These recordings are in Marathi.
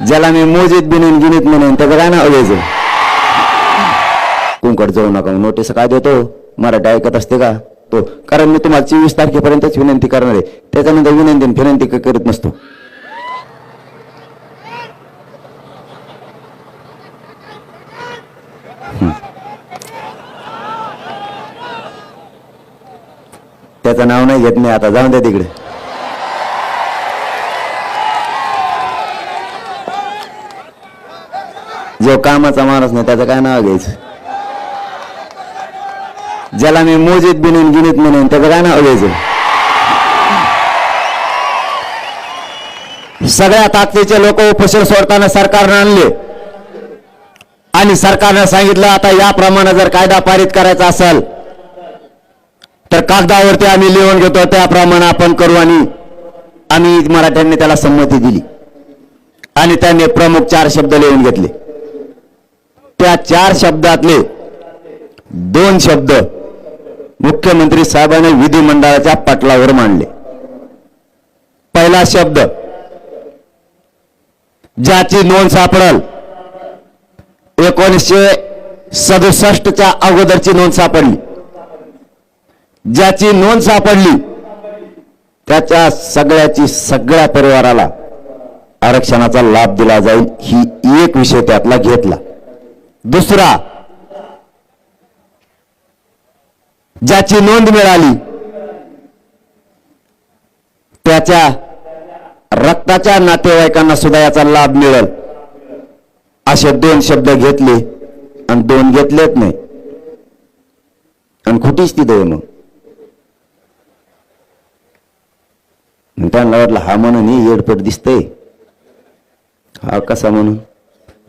ज्याला मी मोजीत बिनीन गिनीत म्हणेन त्याचं काय नाव घ्यायचं कुंकड जाऊ नका नोटीस काय देतो? मराठी ऐकत असते का? तो. कारण मी तुम्हाला चोवीस तारखेपर्यंतच विनंती करणार आहे. त्याच्यानंतर विनंती विनंती करत करीत नसतो. त्याचं नाव नाही घेत नाही आता. जाऊन द्या तिकडे. जो कामाचा माणूस नाही त्याचं काय नाव घ्यायचं? ज्याला मी मोजीत बिनून गिनीत म्हणेन त्याचं काय नाव घ्यायचं? सगळ्या ताकदीचे लोक उपोषण सोडताना सरकारनं आणले. आणि सरकारनं सांगितलं आता याप्रमाणे जर कायदा पारित करायचा असेल तर कागदावरती आम्ही लिहून घेतो त्याप्रमाणे आपण करू आणि आम्ही मराठ्यांनी त्याला संमती दिली. आणि त्यांनी प्रमुख चार शब्द लिहून घेतले. त्या चार शब्दातले दोन शब्द मुख्यमंत्री साहेबांनी विधिमंडळाच्या पटलावर मांडले. पहिला शब्द ज्याची नोंद सापडल एकोणीसशे सदुसष्टच्या अगोदरची नोंद सापडली. ज्याची नोंद सापडली त्याच्या सगळ्याची सगळ्या परिवाराला आरक्षणाचा लाभ दिला जाईल ही एक विषय त्यातला घेतला. दुसरा ज्याची नोंद मिळाली त्याच्या रक्ताच्या नातेवाईकांना सुद्धा याचा लाभ मिळेल. असे दोन शब्द घेतले आणि दोन घेतलेत नाही. आणि खोटीच ती दोन. मग त्यांना वाटलं हा म्हणून ही येडपट दिसतंय. हा कसा म्हणून?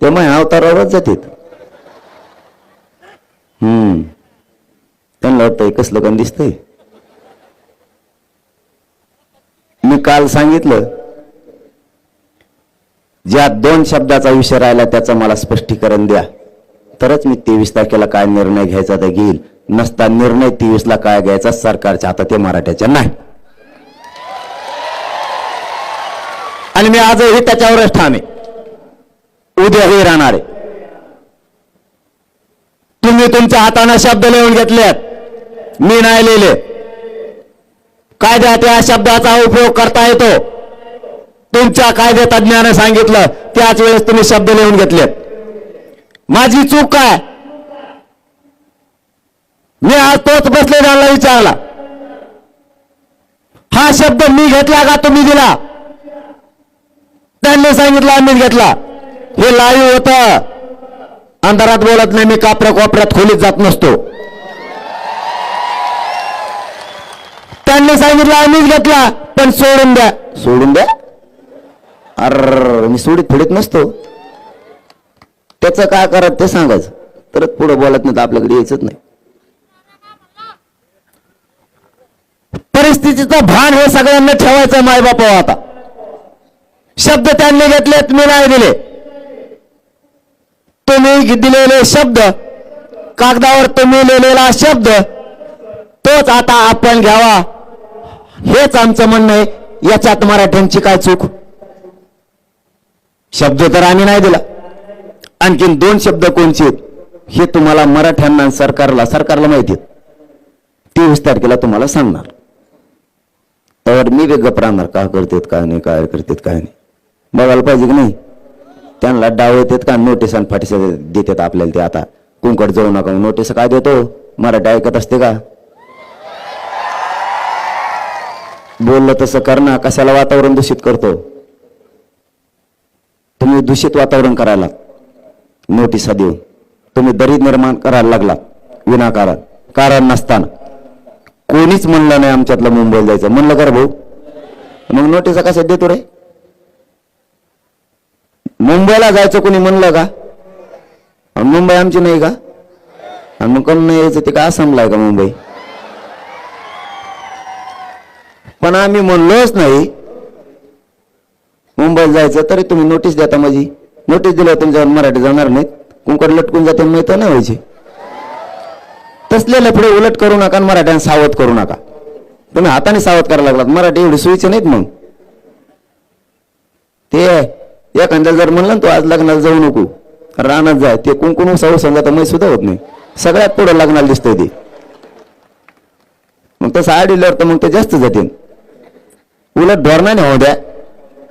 ते मग अवतारावरच जातात. हम्म. त्यांना वाटतंय कसलं पण दिसतंय. मी काल सांगितलं ज्या दोन शब्दाचा विषय राहिला त्याचं मला स्पष्टीकरण द्या. तरच मी तेवीस तारखेला काय निर्णय घ्यायचा तर घेईल. नसता निर्णय तेवीसला काय घ्यायचा सरकारच्या हातात ते मराठ्याच्या नाही. आणि मी आजही त्याच्यावरच ठाम आहे. उद्याही राहणार आहे. तुम्ही तुमच्या हाताने शब्द लिहून घेतलेत. मी नाही लिहिले. कायद्यात त्या शब्दाचा उपयोग करता येतो. तुमच्या कायदे तज्ज्ञाने सांगितलं त्याच वेळेस तुम्ही शब्द लिहून घेतलेत. माझी चूक काय? मी आज तोच बसलेल्याला विचारला. हा शब्द मी घेतला का तुम्ही दिला? त्यांनी सांगितलं आम्हीच घेतला. हे लाईव्ह होतं. अंधारात बोलत नाही मी कापऱ्या कोपऱ्यात खोलीत जात नसतो. त्यांनी सांगितलं आम्हीच घेतला पण सोडून द्या. सोडून द्या? अर मी सोडीत फिडीत नसतो. त्याचं काय करत ते सांगायचं. तरच पुढे बोलत नाही तर आपल्याकडे यायचंच नाही. परिस्थितीचं भान हे सगळ्यांना ठेवायचं मायबापा आता. शब्द त्यांनी घेतलेत मी नाही दिले. तुम्ही दिलेले शब्द कागदावर तुम्ही लिहिलेला शब्द तोच आता आपण घ्यावा. हेच आमचं म्हणणं आहे. याच्यात मराठ्यांची काय चूक? शब्द तर आम्ही नाही दिला. आणखीन दोन शब्द कोणचे आहेत? हे तुम्हाला मराठ्यांना सरकारला सरकारला माहिती आहेत तेवीस तारखेला तुम्हाला सांगणार. तर मी गप राहणार का करतेत काय नाही काय करतेत काय नाही. बघायला पाहिजे की नाही? त्यांना डाव येतात का? नोटीस आणि फाटीस देतात आपल्याला ते आता. कुंकड जाऊ नका नोटीस काय देतो? मराठी ऐकत असते का? बोललं तसं करणं कशाला वातावरण दूषित करतो? तुम्ही दूषित वातावरण करायला नोटिसा देऊन. तुम्ही दरी निर्माण करायला लागला विनाकारण. कारण नसताना. कोणीच म्हणलं नाही आमच्यातलं मुंबईला जायचं. म्हणलं कर भाऊ. मग नोटिसा कशा देतो रे? मुंबईला जायचं कोणी म्हणलं का? मुंबई आमची नाही का? आणि मग कोण नाही यायचं ते का आसामला आहे का मुंबई? पण आम्ही म्हणलोच नाही. मुंबईला जायचं तरी तुम्ही नोटीस देता माझी. नोटीस दिल्यावर तुमच्यावर मराठी जाणार नाहीत. कुंकड लटकून जाते माहीत नाही व्हायचे. तसले लफडे उलट करू नका आणि मराठ्यांना सावध करू नका. तुम्ही हाताने सावध करायला लागलात. मराठी एवढी सोयीचे नाहीत मग. ते एखाद्याला जर म्हणलं ना तू आज लग्नाला जाऊ नको. रानात जाय ते कुंकुण साऊ समजा तर सुद्धा होत नाही. सगळ्यात पुढं लग्नाला दिसतंय ते. मग तसं आडील्यावर तर मग ते जास्त जातील उलट धोरणाने होऊ द्या.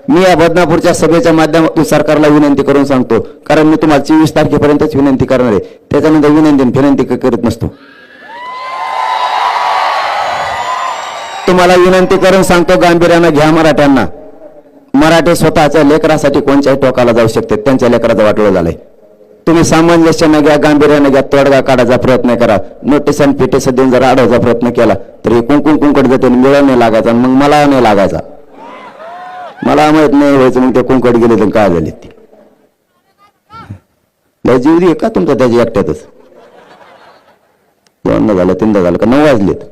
मी या बदनापूरच्या सभेच्या माध्यमातून सरकारला विनंती करून सांगतो. कारण मी तुम्हाला चोवीस तारखेपर्यंतच विनंती करणार आहे. त्याच्यानंतर विनंती विनंती करत नसतो. तुम्हाला विनंती करून सांगतो गांभीर्यानं घ्या मराठ्यांना. मराठी स्वतःच्या लेकरासाठी कोणत्याही टोकाला जाऊ शकते. त्यांच्या लेकराचं वाटलं झालंय. तुम्ही सामंजस्यानं घ्या गांभीर्यानं घ्या तोडगा काढायचा प्रयत्न करा. नोटीस आणि पिटीस देऊन जर अडवायचा प्रयत्न केला तर हे कुंकुम कुंकड जाते मिळा नाही लागायचा मग मला नाही लागायचा. मला माहीत नाही व्हायचं मग ते कुंकड गेले तर काय झाले ते. लय जीव दे का तुमचा त्याच्या एकट्यातच? दोनदा झालं तीनदा झालं का? नऊ वाजलेत.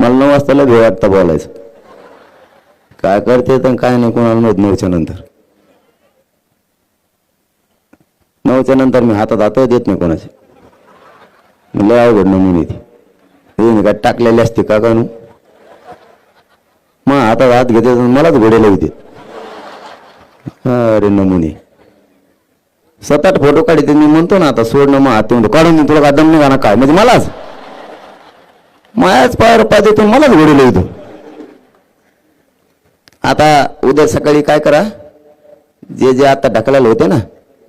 मला नऊ वाजता लय वाटतं बोलायचं. काय करते तर काय नाही कोणाला माहीत नऊच्या नंतर. नऊच्या नंतर मी हातात हात देत नाही कोणाचे. लय अवघड नमुनी ती. काय टाकलेली असते का का मग हातात हात घेते मलाच घोडे लावते. अरे नमुने. सात आठ फोटो काढते मी म्हणतो ना आता सोडणं मग हात म्हणतो काढून तुला का दम नाही ना काय? म्हणजे मलाच. मायाच पायावर पाहिजे देतो मलाच घोडे लावतो. आता उद्या सकाळी काय करा? जे जे आता ढकलायला होते ना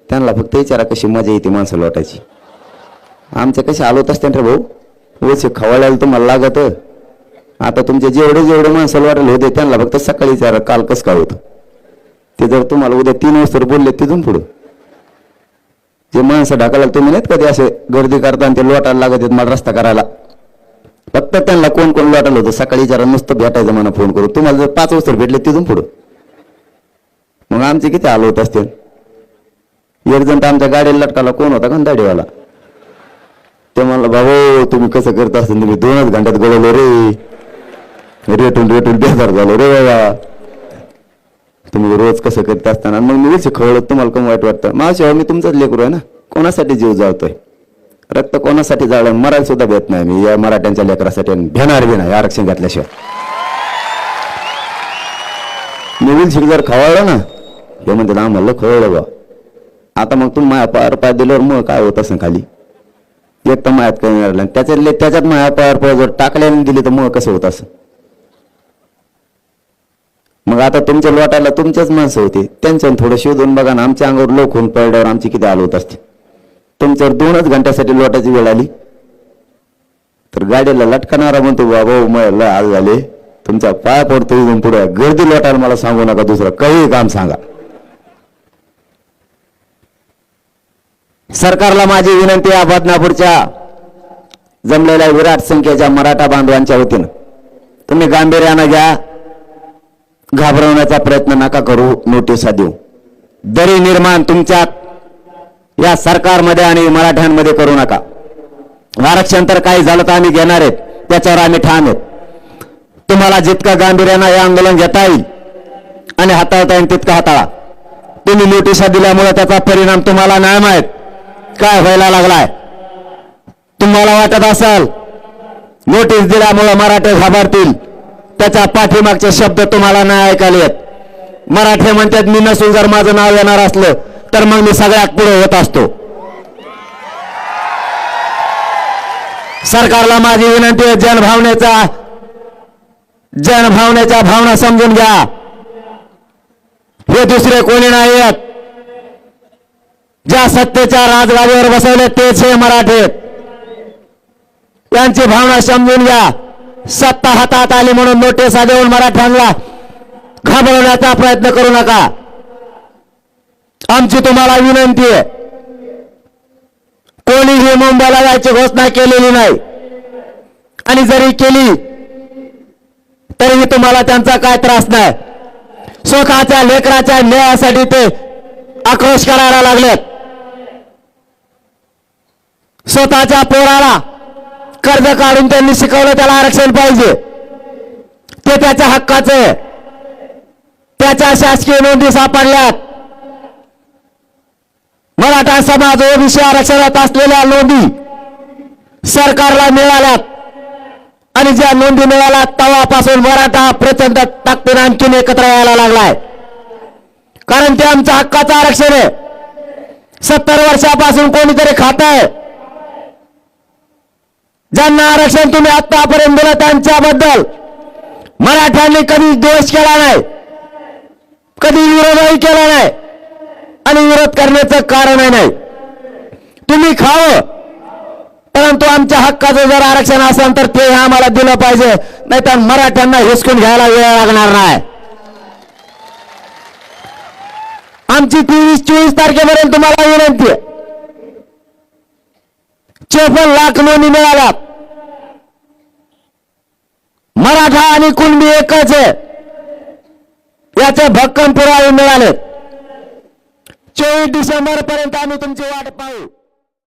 त्यांना फक्त विचारा कशी मजा येते माणसं लोटायची आमच्या कसे आलो असते रे भाऊ? ओचे खवळायला तुम्हाला लागत. आता तुमचे जेवढे जेवढे माणसं लोटायला होते त्यांना फक्त सकाळी विचारा काल कसं काय होतं. ते जर तुम्हाला उद्या तीन वाजता बोलले तिथून पुढं. जे माणसं ढकलायला तुम्ही नाहीत कधी असे गर्दी करताना ते लोटायला लागत आहेत मला रस्ता करायला. फक्त त्यांना कोण कोण वाटलं होतं? सकाळी जरा नुसतं भेटायचं म्हणा फोन करू तुम्हाला जर पाच वाजता भेटले तिथून पुढं. मग आमचे किती आलो होत असते? एक जण तर आमच्या गाडीला लटकाला कोण होता? का दाढीवाला ते म्हणलं भाऊ तुम्ही कसं करत असेल तुम्ही दोनच घंट्यात गळवलो रे. रेटून रेटून बेजार झालो रे बाबा. तुम्ही रोज कसं करत असताना? मग मी विचार खवळत तुम्हाला कम वाईट वाटतं? माझ्या मी तुमचाच लेकरू आहे ना? कोणासाठी जीव जावतोय? रक्त कोणासाठी जाळलं मरायला सुद्धा भेट नाही. मी या मराठ्यांच्या लेकरासाठी भेणार बी नाही आरक्षण घातल्याशिवाय. मी विल जर खवळलं ना हे म्हणते आम्हाला खवळलं बा आता मग तुम्ही माया पार पाय दिल्यावर मग काय होत असं खाली? एक तर मायात काही मिळालं त्याच्यातले त्याच्यात माया पार पाय जर टाकल्याने दिली तर मग कसं होत असं मग आता तुमच्या लोटायला तुमच्याच माणसं होते. त्यांच्या थोडं शोधून बघा ना आमच्या अंगावर लोक होऊन पडल्यावर आमची किती आलो होत असते तुमच्यावर दोनच घंट्यासाठी लोटाची वेळ आली. तर गाडीला लटकणारा म्हणतो बाबा मला आज झाले. तुमचा पाय पडतो इथून पुढे. गर्दी लोटायला मला सांगू नका दुसरं. काही काम सांगा. सरकारला माझी विनंती आहे बदनापूरच्या जमलेल्या विराट संख्येच्या मराठा बांधवांच्या वतीनं. तुम्ही गांभीर्यानं घ्या. घाबरवण्याचा प्रयत्न नका करू. नोटिसा देऊ. दरी निर्माण तुमच्या या सरकारमध्ये आणि मराठ्यांमध्ये करू नका. आरक्षण तर काही झालं तर आम्ही घेणार आहेत. त्याच्यावर आम्ही ठाम आहेत. तुम्हाला जितकं गांभीर्यानं हे आंदोलन घेता येईल आणि हाताळता येईल तितकं हाताळा. तुम्ही नोटिसा दिल्यामुळे त्याचा परिणाम तुम्हाला नाही माहीत काय व्हायला लागलाय? तुम्हाला वाटत असाल नोटीस दिल्यामुळे मराठे घाबरतील. त्याच्या पाठीमागचे शब्द तुम्हाला नाही ऐकायला येत. मराठे म्हणतात मी नसून जर माझं नाव येणार असलं तर मग मी सगळ्यात पुढे होत असतो. सरकारला माझी विनंती आहे जनभावनेचा जनभावनेच्या भावना समजून घ्या. हे दुसरे कोणी नाही आहेत ज्या सत्तेच्या राजगादीवर बसवले तेच हे मराठे यांची भावना समजून घ्या. सत्ता हातात आली म्हणून नोटिसा देऊन मराठ्यांना घाबरवण्याचा प्रयत्न करू नका. आमची तुम्हाला विनंती आहे. कोणीही मुंबईला जायची घोषणा केलेली नाही. आणि जरी केली तरीही तुम्हाला त्यांचा काय त्रास नाही. स्वतःच्या लेकराच्या न्यायासाठी ते आक्रोश करायला लागलेत. स्वतःच्या पोराला कर्ज काढून त्यांनी शिकवलं त्याला आरक्षण पाहिजे. ते त्याच्या हक्काचं त्याच्या शासकीय नोंदी सापडल्यात. मराठा समाज ओबीसी आरक्षणात असलेल्या नोंदी सरकारला मिळाल्यात. आणि ज्या नोंदी मिळाल्या तेव्हापासून मराठा प्रचंड ताकदीने आणखीन एकत्र यायला लागलाय. कारण ते आमचं हक्काचं आरक्षण आहे. सत्तर वर्षापासून कोणीतरी खात आहे. ज्यांना आरक्षण तुम्ही आतापर्यंत दिलं त्यांच्याबद्दल मराठ्यांनी कधी दोष केला नाही. कधी विरोधही केला नाही. आणि विरोध करण्याचं कारणही नाही. तुम्ही खावं परंतु आमच्या हक्काचं जर आरक्षण असेल तर ते आम्हाला दिलं पाहिजे नाही तर मराठ्यांना हिसकून घ्यायला वेळ लागणार नाही. आमची तेवीस चोवीस तारखेपर्यंत तुम्हाला विनंती आहे. चोपन्न लाख नोंदी मिळाल्या मराठा आणि कुणबी एकच आहे. याचे भक्कम पुरावे मिळाले चोवीस डिसेंबर पर्यंत आम्ही तुमची वाट पाहू.